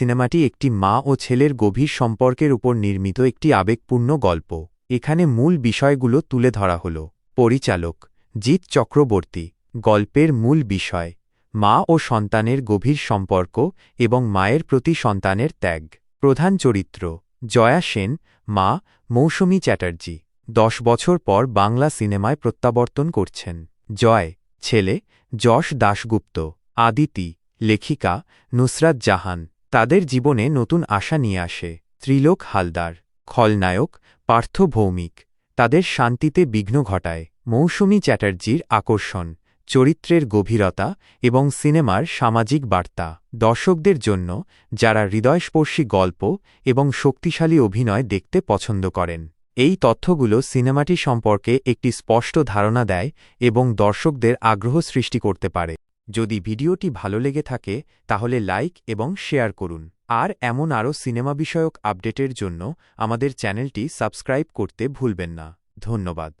সিনেমাটি একটি মা ও ছেলের গভীর সম্পর্কের উপর নির্মিত একটি আবেগপূর্ণ গল্প। এখানে মূল বিষয়গুলো তুলে ধরা হল। পরিচালক জিৎ চক্রবর্তী। গল্পের মূল বিষয় মা ও সন্তানের গভীর সম্পর্ক এবং মায়ের প্রতি সন্তানের ত্যাগ। প্রধান চরিত্র জয়া সেন, মা মৌসুমী চ্যাটার্জি। দশ বছর পর বাংলা সিনেমায় প্রত্যাবর্তন করছেন। জয় ছেলে যশ দাশগুপ্ত। আদিতি লেখিকা নুসরাত জাহান। তাদের জীবনে নতুন আশা নিয়ে আসে। ত্রিলোক হালদার, খলনায়ক, পার্থ ভৌমিক, তাদের শান্তিতে বিঘ্ন ঘটায়। মৌসুমী চ্যাটার্জির আকর্ষণ, চরিত্রের গভীরতা এবং সিনেমার সামাজিক বার্তা। দর্শকদের জন্য যারা হৃদয়স্পর্শী গল্প এবং শক্তিশালী অভিনয় দেখতে পছন্দ করেন, এই তথ্যগুলো সিনেমাটি সম্পর্কে একটি স্পষ্ট ধারণা দেয় এবং দর্শকদের আগ্রহ সৃষ্টি করতে পারে। যদি ভিডিওটি ভালো লেগে থাকে, তাহলে লাইক এবং শেয়ার করুন। আর এমন আরও সিনেমা বিষয়ক আপডেটের জন্য আমাদের চ্যানেলটি সাবস্ক্রাইব করতে ভুলবেন না। ধন্যবাদ।